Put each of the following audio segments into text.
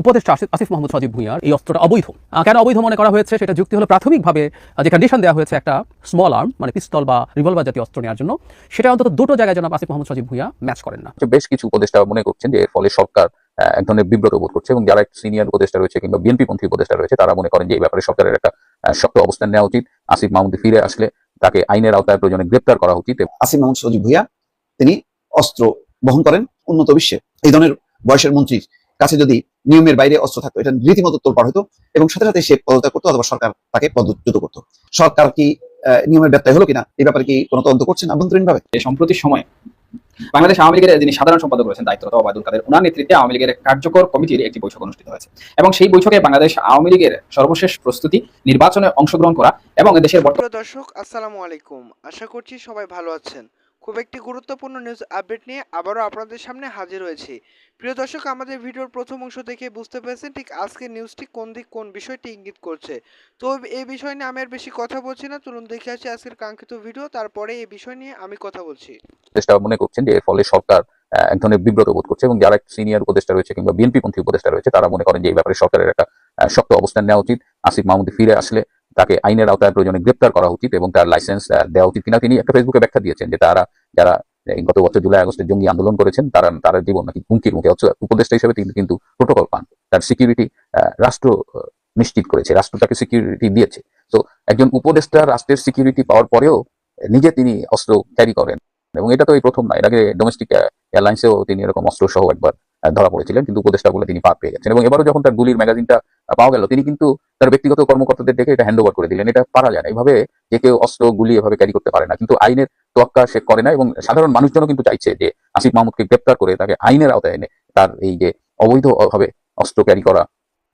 উপদেষ্টা আসিফ আসিফ মোহাম্মদ সজীব ভুঁইয়ার এই অস্ত্রটা অবৈধ। কেন অবৈধ মনে করা হয়েছে? সেটা যুক্তি হলো প্রাথমিকভাবে যে কন্ডিশন দেওয়া হয়েছে একটা স্মল আর্ম মানে পিস্তল বা রিভলভার জাতীয় অস্ত্র নেওয়ার জন্য সেটা অন্তত দুটো জায়গায় জনাব আসিফ মোহাম্মদ সজীব ভুঁইয়া ম্যাচ করেন না। বেশ কিছু উপদেষ্টা মনে করছেন যে এর ফলে সরকার এক ধরনের বিব্রত বোধ করছে এবং যারা সিনিয়র উপদেষ্টা রয়েছে কিংবা বিএনপি পন্থী উপদেষ্টা রয়েছে তারা মনে করেন যে এই ব্যাপারে সরকারের একটা শক্ত অবস্থান নেওয়া উচিত। আসিফ মাহমুদ ফিরে আসলে তাকে আইনের আওতায় প্রয়োজনে গ্রেপ্তার করা উচিত আসিম মাহমুদ সজিব ভুইয়া তিনি অস্ত্র বহন করেন উন্নত বিশ্বে। এই ধরনের বয়সের মন্ত্রীর কাছে যদি নিয়মের বাইরে অস্ত্র থাকতো। এটা রীতিমতো তোলপাড় হতো এবং সাথে সাথে সে পদত্যাগ করতো অথবা সরকার তাকে পদচ্যুত করতো। সরকার কি নিয়মের ব্যত্যয় হলো কিনা এই ব্যাপারে কি কোনো তদন্ত করছেন আভ্যন্তরীণ ভাবে সম্প্রতি সময় বাংলাদেশ আওয়ামী লীগের যিনি সাধারণ সম্পাদক রয়েছেন দায়িত্বরত ওবায়দুল কাদের ওনার নেতৃত্বে আওয়ামী লীগের কার্যকর কমিটির একটি বৈঠক অনুষ্ঠিত হয়েছে। এবং সেই বৈঠকে বাংলাদেশ আওয়ামী লীগের সর্বশেষ প্রস্তুতি নির্বাচনে অংশগ্রহণ করা এবং দেশের বর্তমান দর্শক আসসালামু আলাইকুম। আশা করছি সবাই ভালো আছেন। খুব একটি গুরুত্বপূর্ণ নিউজ আপডেট নিয়ে আবারও আপনাদের সামনে হাজির হয়েছি। প্রিয় দর্শক, আমাদের ভিডিওর প্রথম অংশ দেখে বুঝতে পেরেছেন ঠিক আজকের নিউজটি কোন দিক কোন বিষয়টি ইঙ্গিত করছে। তো এই বিষয় নিয়ে আমি আর বেশি কথা বলছি না। চলুন দেখে আসি আজকের কাঙ্ক্ষিত ভিডিও তারপরে এই বিষয় নিয়ে আমি কথা বলছি। উপদেষ্টা মনে করছেন যে এর ফলে সরকার এক ধরনের বিব্রত বোধ করছে এবং যারা সিনিয়র উপদেষ্টা রয়েছে কিংবা বিএনপি পন্থী উপদেষ্টা রয়েছে, তারা মনে করেন যে এই ব্যাপারে সরকারের একটা শক্ত অবস্থান নেওয়া উচিত। আসিফ মাহমুদ ফিরে আসলে তাকে আইনের আওতায় প্রয়োজনে গ্রেপ্তার করা উচিত এবং তার লাইসেন্স দেওয়া উচিত কিনা তিনি একটা ফেসবুকে ব্যাখ্যা দিয়েছেন যে তারা, যারা গত বছর জুলাই, আগস্টে জঙ্গি আন্দোলন করেছেন, তারা তার জীবন নাকি হুমকির মুখে। উপদেষ্টা হিসেবে তিনি কিন্তু প্রোটোকল পান। তার সিকিউরিটি রাষ্ট্র নিশ্চিত করেছে। রাষ্ট্র তাকে সিকিউরিটি দিয়েছে। তো একজন উপদেষ্টা রাষ্ট্রের সিকিউরিটি পাওয়ার পরেও নিজে তিনি অস্ত্র ক্যারি করেন। এবং এটা তো এই প্রথম না, এর আগে ডোমেস্টিক এয়ারলাইন্সেও তিনি এরকম অস্ত্র সহ একবার ধরা পড়েছিলেন। কিন্তু উপদেষ্টা বলে তিনি পার পেয়ে গেছেন। এবং এবারও যখন তার গুলির ম্যাগাজিনটা পাওয়া গেল, তিনি কিন্তু তার ব্যক্তিগত কর্মকর্তাদের ডেকে এটা হ্যান্ড করে দিলেন। এটা পারা যায় না। এইভাবে যে কেউ অস্ত্র গুলি এভাবে ক্যারি করতে পারে না। কিন্তু আইনের তোয়াক্কা সে করে না এবং সাধারণ মানুষজনও কিন্তু চাইছে যে আসিফ মাহমুদকে গ্রেপ্তার করে তাকে আইনের আওতায় এনে তার এই যে অবৈধভাবে অস্ত্র ক্যারি করা,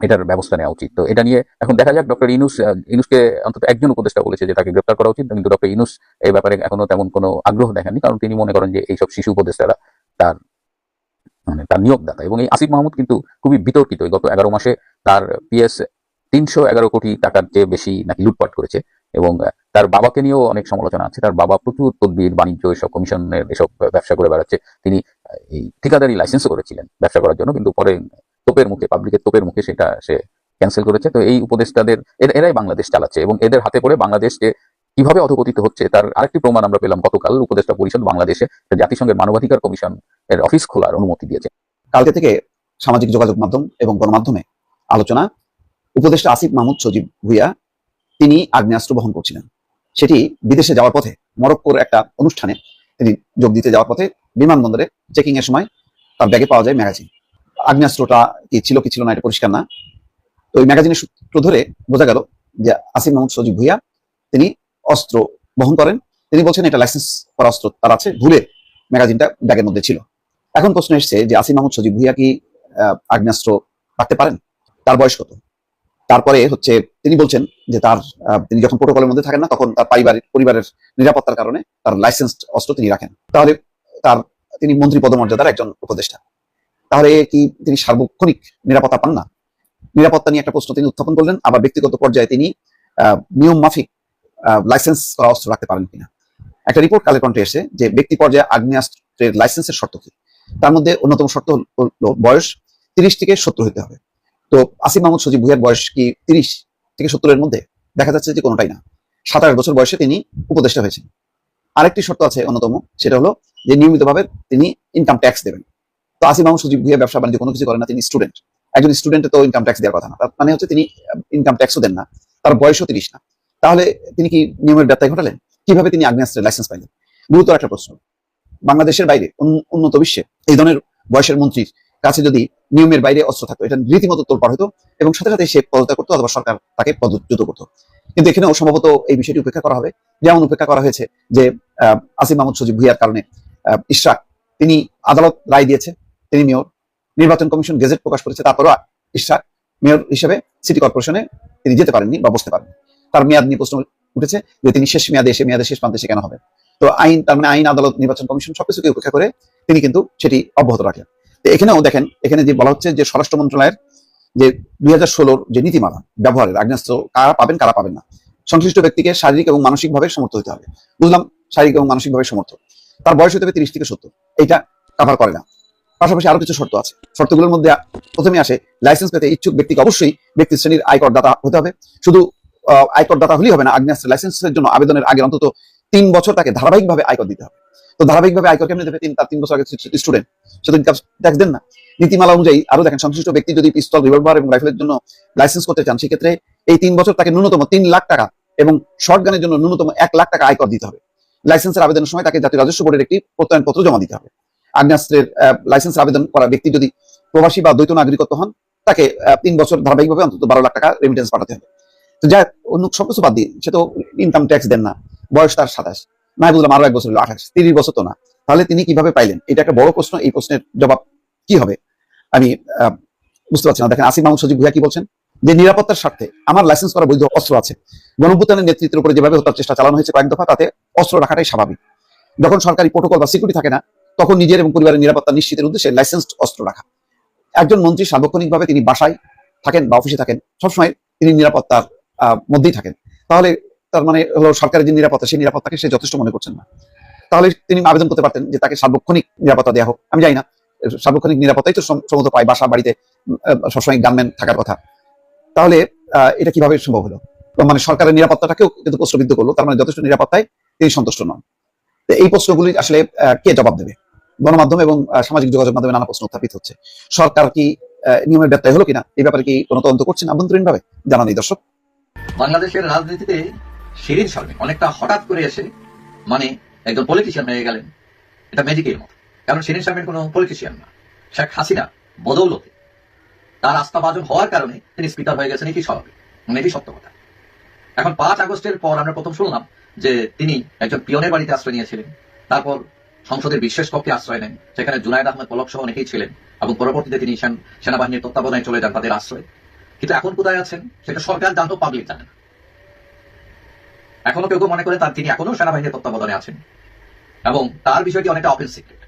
এটার ব্যবস্থা নেওয়া উচিত। তো এটা নিয়ে এখন দেখা যাক, ডক্টর ইনুস ইনুসকে অন্তত একজন উপদেষ্টা বলেছে যে তাকে গ্রেপ্তার করা উচিত। কিন্তু ডক্টর ইনুস এই ব্যাপারে এখনও তেমন কোনো আগ্রহ দেখাননি, কারণ তিনি মনে করেন যে এইসব শিশু উপদেষ্টারা তার মানে তার নিয়োগদাতা। এবং এই আসিফ মাহমুদ কিন্তু খুবই বিতর্কিত। গত এগারো মাসে তার পিএস তিনশো এগারো কোটি টাকার চেয়ে বেশি নাকি লুটপাট করেছে এবং তার বাবাকে নিয়েও অনেক সমালোচনা আছে। তার বাবা প্রচুর তদবির, বাণিজ্য, এসব কমিশনের এসব ব্যবসা করে বেড়াচ্ছে। তিনি এই ঠিকাদারি লাইসেন্সও করেছিলেন ব্যবসা করার জন্য, কিন্তু পরে তোপের মুখে পাবলিকের তোপের মুখে সেটা সে ক্যান্সেল করেছে। তো এই উপদেষ্টাদের, এর- এরাই বাংলাদেশ চালাচ্ছে এবং এদের হাতে পড়ে বাংলাদেশ যে কীভাবে অধপতিত হচ্ছে, তার আরেকটি প্রমাণ আমরা পেলাম গতকাল উপদেষ্টা পরিষদ বাংলাদেশে জাতিসংঘের মানবাধিকার কমিশন এর অফিস খোলার অনুমতি দিয়েছে। কালকে থেকে সামাজিক যোগাযোগ মাধ্যম এবং গণমাধ্যমে আলোচনা, উপদেষ্টা আসিফ মাহমুদ সজিব ভুইয়া, তিনি আগ্নেয়াস্ত্র বহন করছিলেন। সেটি বিদেশে যাওয়ার পথে, মরক্কোর একটা অনুষ্ঠানে তিনি যোগ দিতে যাওয়ার পথে বিমানবন্দরে চেকিং এর সময় তার ব্যাগে পাওয়া যায় ম্যাগাজিন। আগ্নেয়াস্ত্রটা কি ছিল কি ছিল না, এটা পরিষ্কার না। তো ওই ম্যাগাজিনের সূত্র ধরে বোঝা গেল যে আসিফ মাহমুদ সজিব ভুইয়া, তিনি অস্ত্র বহন করেন। তিনি বলছেন, এটা লাইসেন্স করা অস্ত্র, তার আছে, ভুলে ম্যাগাজিনটা ব্যাগের মধ্যে ছিল। এখন প্রশ্ন এসছে যে, আসিফ মাহমুদ সজীব ভুইয়া কি আগ্নেয়াস্ত্র রাখতে পারেন? তার বয়স কত? তারপরে হচ্ছে তিনি বলছেন যে তার তিনি যখন প্রোটোকলের মধ্যে থাকেন না, তখন তার পারিবারিক, পরিবারের নিরাপত্তার কারণে তার লাইসেন্স অস্ত্র তিনি রাখেন। তাহলে তার, তিনি মন্ত্রী পদমর্যাদার একজন উপদেষ্টা। তাহলে কি তিনি সার্বক্ষণিক নিরাপত্তা পান না? নিরাপত্তা নিয়ে একটা প্রশ্ন তিনি উত্থাপন করলেন, আবার ব্যক্তিগত পর্যায়ে তিনি নিয়ম মাফিক লাইসেন্স করা অস্ত্র রাখতে পারেন কিনা? একটা রিপোর্ট কালের কণ্ঠে এসে যে ব্যক্তি পর্যায়ে আগ্নেয়াস্ত্রের লাইসেন্সের শর্ত কি? তার মধ্যে অন্যতম শর্ত হলো বয়স তিরিশ থেকে সত্তর হতে হবে। তো আসিফ মাহমুদ সজিব ভুইয়ার বয়স কি তিরিশ থেকে সত্তরের মধ্যে? দেখা যাচ্ছে যে কোনোটাই না। সাতাশ বছর বয়সে তিনি উপদেষ্টা হয়েছেন। আরেকটি শর্ত আছে অন্যতম, সেটা হলো যে নিয়মিতভাবে তিনি ইনকাম ট্যাক্স দেবেন। তো আসিফ মাহমুদ সজিব ভুইয়া ব্যবসা বাণিজ্য কোনো কিছু করেন না, তিনি স্টুডেন্ট একজন স্টুডেন্টে তো ইনকাম ট্যাক্স দেওয়ার কথা না। মানে হচ্ছে তিনি ইনকাম ট্যাক্সও দেন না। তার বয়সও তিরিশ না। তাহলে তিনি কি নিয়মের ব্যত্যয় ঘটালেন? কীভাবে তিনি আগ্নেয়াস্ত্রের লাইসেন্স পাইলেন? গুরুতর একটা প্রশ্ন। বাংলাদেশের বাইরে উন্নত বিশ্বে এই ধরনের বয়সের মন্ত্রীর কাছে যদি নিয়মের বাইরে অস্ত্র থাকতো, এটা রীতিমতো তোলপাড় হতো এবং সাথে সাথে সে পদত্যাগ করতো অথবা সরকার তাকে পদচ্যুত করতো। কিন্তু এখানেও সম্ভবত এই বিষয়টি উপেক্ষা করা হবে। যেমন উপেক্ষা করা হয়েছে যে আসিম মাহমুদ সজিব ভুইয়ার কারণে ইশরাক, তিনি আদালত রায় দিয়েছে, তিনি মেয়র। নির্বাচন কমিশন গেজেট প্রকাশ করেছে, তারপরও ইশরাক মেয়র হিসেবে সিটি কর্পোরেশনে তিনি যেতে পারেননি বা বসতে পারেননি। তার মেয়াদ নিয়ে প্রশ্ন উঠেছে যে, তিনি শেষ মেয়াদে এসে মেয়াদে শেষ প্রান্তে এসে কেন হবেন? তো আইন, তার মানে আইন, আদালত, নির্বাচন কমিশন সবকিছুকে উপেক্ষা করে তিনি কিন্তু সেটি অব্যাহত রাখেন। এখানেও দেখেন, এখানে যে বলা হচ্ছে যে স্বরাষ্ট্র মন্ত্রণালয়ের যে দুই হাজার ষোলোর যে নীতিমালা, ব্যবহারের, আগ্নেয়াস্ত্র কারা পাবেন কারা পাবেন না, সংশ্লিষ্ট ব্যক্তিকে শারীরিক এবং মানসিকভাবে সমর্থ হতে হবে। বুঝলাম, শারীরিক এবং মানসিকভাবে সমর্থ তার বয়স হতে হবে তিরিশ থেকে সত্তর। এইটা কাভার করে না। পাশাপাশি আরও কিছু শর্ত আছে। শর্তগুলোর মধ্যে প্রথমে আসে লাইসেন্স পেতে ইচ্ছুক ব্যক্তিকে অবশ্যই ব্যক্তি শ্রেণির আয়কর দাতা হতে হবে। শুধু আয়কর দাতা হলেই হবে না, আগ্নেয়াস্ত্রের লাইসেন্সের জন্য আবেদনের আগে অন্তত তিন বছর তাকে ধারাবাহিকভাবে আয়কর দিতে হবে। তো ধারাবাহিকভাবে আয়কর কেমনি দেবে তিন তার তিন বছর আগে স্টুডেন্ট ইনকাম ট্যাক্স দেন না। নীতিমালা অনুযায়ী আরও দেখেন, সংশ্লিষ্ট ব্যক্তি যদি পিস্তল রিভলভার এবং রাইফেলের জন্য লাইসেন্স করতে চান, সেক্ষেত্রে এই তিন বছর তাকে ন্যূনতম তিন লাখ টাকা এবং শর্ট গানের জন্য ন্যূনতম এক লাখ টাকা আয়কর দিতে হবে। লাইসেন্সের আবেদনের সময় তাকে জাতীয় রাজস্ব বোর্ডের একটি প্রত্যয়নপত্র জমা দিতে হবে। আগ্নেয়াস্ত্রের লাইসেন্স আবেদন করা ব্যক্তি যদি প্রবাসী বা দ্বৈত নাগরিকত্ব হন, তাকে তিন বছর ধারাবাহিকভাবে অন্তত বারো লাখ টাকা রেমিটেন্স পাঠাতে হবে। তো যা অন্য সবকিছু বাদ দিয়ে সে তো ইনকাম ট্যাক্স দেন না। বয়স তার সাতাশ। না বুঝলাম আরও এক বছর হলো, আঠাশ, তিরিশ বছর তো না। তাহলে তিনি কীভাবে পাইলেন? এটা একটা বড় প্রশ্ন, এই প্রশ্নের জবাব কি হবে? আমি বুঝতে পারছি না। দেখেন আসিফ মাহমুদ সজিব ভুইয়া কি বলছেন? যে নিরাপত্তার স্বার্থে আমার লাইসেন্স করা বৈধ অস্ত্র আছে। গণভুতানের নেতৃত্বের উপরে যেভাবে হত্যার চেষ্টা চালানো হয়েছে কয়েক দফা, তাতে অস্ত্র রাখাটাই স্বাভাবিক। যখন সরকারি প্রোটোকল বা সিকিউরিটি থাকে না, তখন নিজের এবং পরিবারের নিরাপত্তা নিশ্চিতের উদ্দেশ্যে লাইসেন্সড অস্ত্র রাখা। একজন মন্ত্রী সার্বক্ষণিকভাবে তিনি বাসায় থাকেন বা অফিসে থাকেন, সবসময় তিনি নিরাপত্তার মধ্যেই থাকেন। তাহলে তার মানে হলো সরকারের যে নিরাপত্তা, সেই নিরাপত্তাকে সে যথেষ্ট মনে করছেন না। তাহলে তিনি আবেদন করতে পারতেন যে তাকে সার্বক্ষণিক নিরাপত্তা দেওয়া হোক। আমি জানি না, সার্বক্ষণিক নিরাপত্তাই তো সম- সম্ভবত পায় বাসা, বাড়িতে সবসময় গানম্যান থাকার কথা। তাহলে এটা কীভাবে সম্ভব হলো? মানে সরকারের নিরাপত্তাটাকেও কিন্তু প্রশ্নবিদ্ধ করল, তার মানে যথেষ্ট নিরাপত্তায় তিনি সন্তুষ্ট নন। তো এই প্রশ্নগুলি আসলে কে জবাব দেবে? গণমাধ্যম এবং সামাজিক যোগাযোগ মাধ্যমে নানা প্রশ্ন উত্থাপিত হচ্ছে। সরকার কি নিয়মের ব্যত্যয় হলো কিনা? এই ব্যাপারে কি কোনো তদন্ত করছেন আভ্যন্তরীণ ভাবে জানান এই দর্শক। বাংলাদেশের রাজনীতিতে শিরিন শারমিন অনেকটা হঠাৎ করে এসে মানে একজন পলিটিশিয়ান হয়ে গেলেন। এটা ম্যাজিকের মতো। কারণ শিরিন শারমিন কোনো পলিটিশিয়ান না। শেখ হাসিনা বদৌলতে তার আস্থাভাজন হওয়ার কারণে তিনি স্পিকার হয়ে গেছেন, এটি স্বাভাবিক। এটি সত্য কথা। এখন পাঁচ আগস্টের পর আমরা প্রথম শুনলাম যে তিনি একজন পিয়নের বাড়িতে আশ্রয় নিয়েছিলেন। তারপর সংসদের বিশেষ কক্ষে আশ্রয় নেন সেখানে জুনায়দ আহমেদ পলক সহ অনেকেই ছিলেন এবং পরবর্তীতে তিনি সেন- সেনাবাহিনীর তত্ত্বাবধানে চলে যান তাদের আশ্রয়। কিন্তু এখন কোথায় আছেন? সেটা সরকার জানতো পাবলিক জানে না। এখনও কেউ কেউ মনে করে তার তিনি এখনও সেনাবাহিনীর তত্ত্বাবধানে আছেন। এবং তার বিষয়টি অনেকটা অপেন সিক্রেট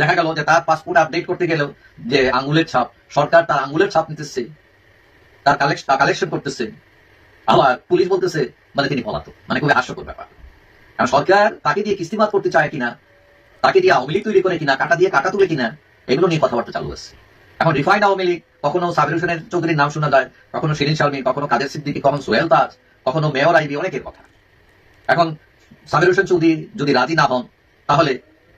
দেখা গেল যে তার পাসপোর্ট আপডেট করতে গেলেও যে আঙ্গুলের ছাপ, সরকার তার আঙ্গুলের ছাপ নিতেছে, তার কালেকশন করতেছে, আবার পুলিশ বলতেছে মানে তিনি পলাতক। মানে খুবই হাস্যকর ব্যাপার। কারণ সরকার তাকে দিয়ে কিস্তিমাত করতে চায় কিনা, তাকে দিয়ে আওয়ামী লীগ তৈরি করে কিনা, কাটা দিয়ে কাটা তুলে কিনা, এগুলো নিয়ে কথাবার্তা চালু আছে। এখন রিফাইন্ড আওয়ামী লীগ কখনো সাবির হোসেনের চৌধুরীর নাম শোনা যায়, কখনো শিরিন শারমিন কখনো কাদের সিদ্দিকী, কখনো সোহেল তাজ কখনো মেয়র আইবি, অনেকের কথা। এখন সাবির হোসেন চৌধুরী যদি রাজি না হন, তাহলে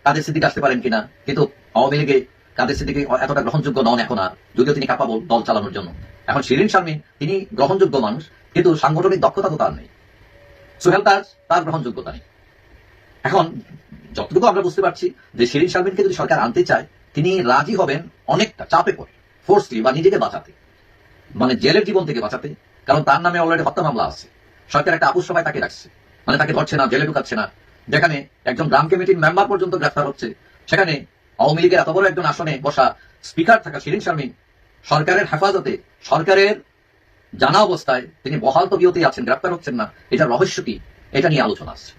কাদের সিদ্দিক আসতে পারেন কিনা? কিন্তু আওয়ামী লীগে কাদের সিদ্দিকি এতটা গ্রহণযোগ্য নন এখন আর, যদিও তিনি কাপাবল দল চালানোর জন্য। এখন শিরিন শারমিন তিনি গ্রহণযোগ্য মানুষ, কিন্তু সাংগঠনিক দক্ষতা তো তার নেই। সোহেল তাজ তার গ্রহণযোগ্যতা নেই। এখন যতটুকু আমরা বুঝতে পারছি যে শিরিন শারমিনকে যদি সরকার আনতে চায়, তিনি রাজি হবেন অনেকটা চাপে পড়ে ফোর্সলি বা নিজেকে বাঁচাতে। মানে জেলের জীবন থেকে বাঁচাতে, কারণ তার নামে অলরেডি হত্যা মামলা আছে। সরকার একটা আপুর সময় তাকে রাখছে। মানে তাকে ধরছে না, জেলে ঢুকাচ্ছে না। যেখানে একজন গ্রাম কমিটির মেম্বার পর্যন্ত গ্রেফতার হচ্ছে। সেখানে আওয়ামী লীগের এত বড় একজন আসনে বসা স্পিকার থাকা শিরিন শারমিন সরকারের হেফাজতে, সরকারের জানা অবস্থায় তিনি বহাল তবিয়তেই আছেন, গ্রেফতার হচ্ছেন না। এটা রহস্য কি? এটা নিয়ে আলোচনা আসছে।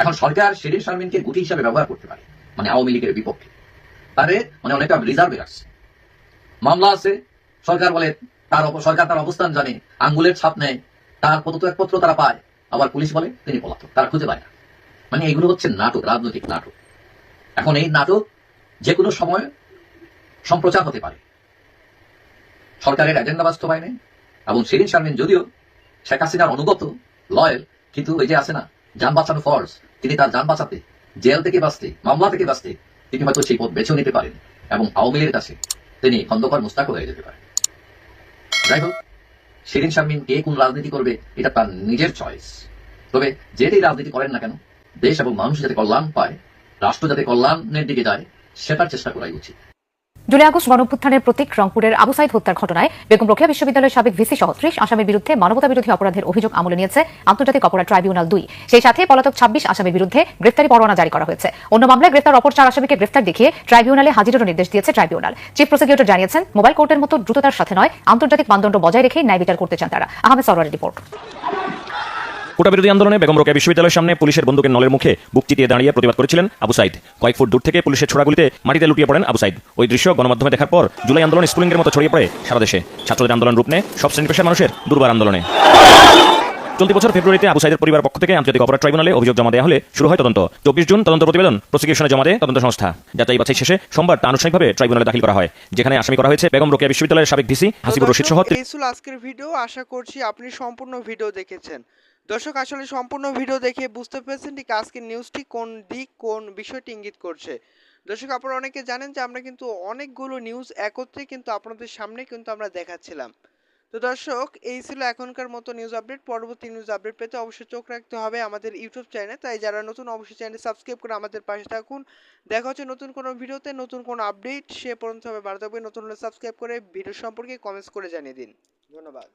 এখন সরকার শিরিন শারমিনকে গুটি হিসাবে ব্যবহার করতে পারে মানে আওয়ামী লীগের বিপক্ষে। তারে মানে অনেকটা রিজার্ভে রাখছে। মামলা আছে, সরকার বলে তার সরকার তার অবস্থান জানে, আঙ্গুলের ছাপ নেয়, তার পদত্যাগপত্র তারা পায়। আবার পুলিশ বলে তিনি পলাতক, তারা খুঁজে পায় না। মানে এগুলো হচ্ছে নাটক, রাজনৈতিক নাটক। এখন এই নাটক যে কোনো সময় সম্প্রচার হতে পারে। সরকারের এজেন্ডা বাস্তবায়নে, এবং শিরিন শারমিন যদিও শেখ হাসিনার অনুগত, লয়েল, কিন্তু ওই যে আছে না, যান বাঁচানো ফর্স তিনি তার যান বাঁচাতে, জেল থেকে বাঁচতে, মামলা থেকে বাঁচতে, তিনি হয়তো সেই পথ বেছেও নিতে পারেন, এবং আওয়ামী লীগের কাছে তিনি খন্দকার মুস্তাক হয়ে যেতে পারেন। যাই হোক শিরিন শামীম কে কোন রাজনীতি করবে, এটা তার নিজের চয়েস তবে যেটাই রাজনীতি করেন না কেন, দেশ এবং মানুষ যাতে কল্যাণ পায়, রাষ্ট্র যাতে কল্যাণের দিকে যায়, সেটার চেষ্টা করাই উচিত। জুলাই আগস্ট গণঅভ্যুত্থানের প্রতীক রংপুরের আবু সাইদ হত্যার ঘটনায় বেগম রোকেয়া বিশ্ববিদ্যালয়ের সাবেক ভিসি সহ ত্রিশ আসামির বিরুদ্ধে মানবতা বিরোধী অপরাধের অভিযোগ আমলে নিয়েছে আন্তর্জাতিক অপরাধ ট্রাইব্যুনাল দুই। সেই সাথে পলাতক ছাব্বিশ আসামের বিরুদ্ধে গ্রেফতারি পরোয়ানা জারি করা হয়েছে। অন্য মামলায় গ্রেফতার অপর চার আসামিকে গ্রেফতার দেখিয়ে ট্রাইব্যুনালে হাজিরেরও নির্দেশ দিয়েছে ট্রাইব্যুনাল। চিফ প্রসিকিউটর জানিয়েছেন, মোবাইল কোর্টের মতো দ্রুততার সাথে নয়, আন্তর্জাতিক মানদণ্ড বজায় রেখে ন্যায় বিচার করতে চান তারা। আহমেদ সরওয়ারের রিপোর্ট। কোটা বিরোধী আন্দোলনে বেগম রোকেয়া বিশ্ববিদ্যালয়ের সামনে পুলিশের বন্দুকের নলের মুখে বুক চিতিয়ে দাঁড়িয়ে প্রতিবাদ করেছিলেন আবু সাইদ। কয়েক ফুট দূর থেকে পুলিশের ছোড়াগুলিতে মাটিতে লুটিয়ে পড়েন আবু সাইদ। ওই দৃশ্য গণমাধ্যমে দেখার পর জুলাই আন্দোলন স্কুলিংয়ের মতো ছড়িয়ে পড়ে সারা দেশে। ছাত্রদের আন্দোলন রূপ নেয় সব শ্রেণি পেশার মানুষের দুর্বার আন্দোলনে। চলতি বছর ফেব্রুয়ারিতে আবু সাইদের পরিবার পক্ষ থেকে আন্তর্জাতিক অপরাধ ট্রাইব্যুনালে অভিযোগ জমা দেওয়া হলে শুরু হয় তদন্ত। চব্বিশ জুন তদন্ত প্রতিবেদন প্রসিকিউশনে জমা দেয় তদন্ত সংস্থা। যাচাই বাছাই শেষে সোমবার আনুষ্ঠানিকভাবে ট্রাইব্যুনালে দাখিল করা হয়। যেখানে আসামি করা হয়েছে বেগম রোকেয়া বিশ্ববিদ্যালয়ের সাবেক ভিসি হাসিবুর রশিদ সহ আজকের ভিডিও। আশা করছি আপনি সম্পূর্ণ ভিডিও দেখেছেন। দর্শক, আসলে সম্পূর্ণ ভিডিও দেখে বুঝতে পেরেছেন ঠিক আজকের নিউজটি কোন দিক, কোন বিষয়টি ইঙ্গিত করছে। দর্শক, আপনারা অনেকে জানেন যে আমরা কিন্তু অনেকগুলো নিউজ একত্রে কিন্তু আপনাদের সামনে কিন্তু আমরা দেখাচ্ছিলাম। তো দর্শক, এই ছিল এখনকার মতো নিউজ আপডেট পরবর্তী নিউজ আপডেট পেতে অবশ্যই চোখ রাখতে হবে আমাদের ইউটিউব চ্যানেলে তাই যারা নতুন, অবশ্যই চ্যানেল সাবস্ক্রাইব করে আমাদের পাশে থাকুন। দেখা হচ্ছে নতুন কোনো ভিডিওতে, নতুন কোনো আপডেট সে পর্যন্ত হবে ভালো থাকবে নতুন হলে সাবস্ক্রাইব করে ভিডিও সম্পর্কে কমেন্টস করে জানিয়ে দিন। ধন্যবাদ।